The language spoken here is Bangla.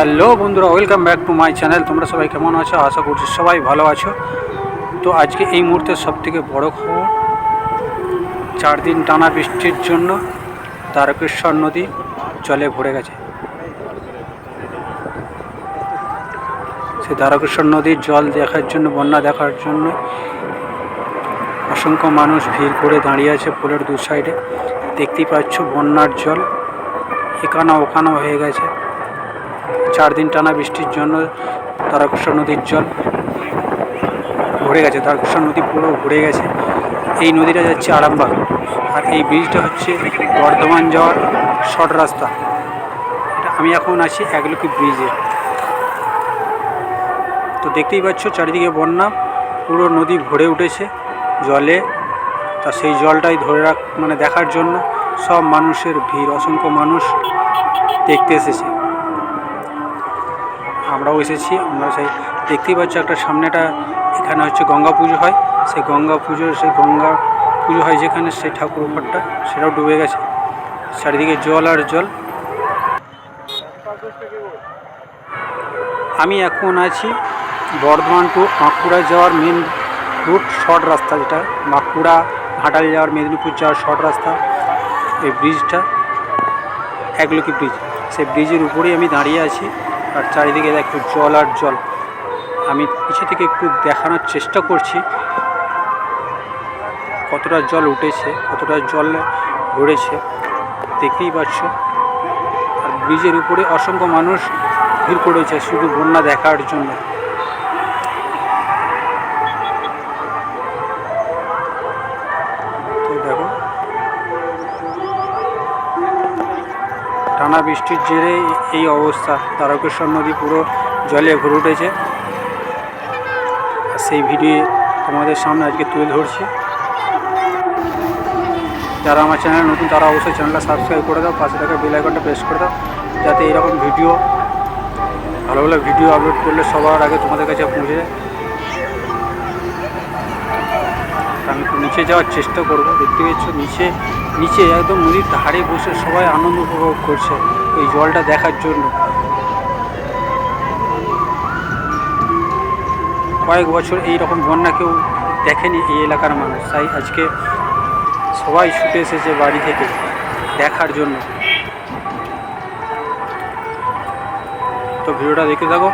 হ্যালো বন্ধুরা welcome back to my channel তোমরা সবাই কেমন আছো? আশা করছি সবাই ভালো আছো। তো আজকে এই মুহূর্তে সবথেকে বড় খবর চার দিন টানা বৃষ্টির জন্য তারকেশ্বর নদী জলে ভরে গেছে। সেই তারকেশ্বর নদীর জল দেখার জন্য, বন্যা দেখার জন্য অসংখ্য মানুষ ভিড় করে দাঁড়িয়ে আছে পোলের দু সাইডে দেখতেই পাচ্ছ বন্যার জল এখানা ওখানা হয়ে গেছে। চার দিন টানা বৃষ্টির জন্য তারকেশ্বর নদীর জল ভরে গেছে। তারকেশ্বর নদী পুরো ভরে গেছে। এই নদীটা যাচ্ছে আরামবাগ। আর এই ব্রিজটা হচ্ছে বর্ধমান যাওয়ার শর্ট রাস্তা। আমি এখন আছি একলকি ব্রিজে তো দেখতেই পাচ্ছ, চারিদিকে বন্যা, পুরো নদী ভরে উঠেছে জলে। তা সেই জলটাই ধরে রাখ মানে দেখার জন্য সব মানুষের ভিড়, অসংখ্য মানুষ দেখতে এসেছে। আমরাও এসেছি, আমরা সেই দেখতেই পাচ্ছি একটা সামনেটা, এখানে হচ্ছে গঙ্গা পুজো হয়। সেই গঙ্গা পুজোর সেই গঙ্গা পুজো হয় যেখানে সেই ঠাকুর উপরটা সেটাও ডুবে গেছে। চারিদিকে জল আর জল। আমি এখন আছি বর্ধমান টু বাঁকুড়া যাওয়ার মেন রুট, শর্ট রাস্তা যেটা, বাঁকুড়া ঘাটাল যাওয়ার মেদিনীপুর যাওয়ার শর্ট রাস্তা। এই ব্রিজটা, একলকি ব্রিজ। সেই ব্রিজের উপরেই আমি দাঁড়িয়ে আছি। আর চারিদিকে একটু জল আর জল। আমি পিছু থেকে একটু দেখানোর চেষ্টা করছি কতটা জল উঠেছে, কতটা জল ভরেছে দেখতেই পাচ্ছ। আর ব্রিজের উপরে অসংখ্য মানুষ ভিড় করেছে শুধু বন্যা দেখার জন্য। টানা বৃষ্টির জেরে এই অবস্থা। তারকেশ্বর নদী পুরো জলে ভরে উঠেছে। সেই ভিডিও তোমাদের সামনে আজকে তুলে ধরছি। যারা আমার চ্যানেল নতুন, তারা অবশ্যই চ্যানেলটা সাবস্ক্রাইব করে দাও, পাশে থাকা বেল আইকনটা প্রেস করে দাও, যাতে এরকম ভিডিও, ভালো ভালো ভিডিও আপলোড করলে সবার আগে তোমাদের কাছে পৌঁছে যায়। নিচে যাওয়ার চেষ্টা করব। দেখতে পাচ্ছ, নিচে নিচে একদম নদীর ধারে বসে সবাই আনন্দ উপভোগ করছে এই জলটা দেখার জন্য। কয়েক বছর এই রকম বন্যা কেউ দেখেনি এই এলাকার মানুষ, তাই আজকে সবাই ছুটে এসেছে বাড়ি থেকে দেখার জন্য। তো ভিডিওটা দেখতে থাকো।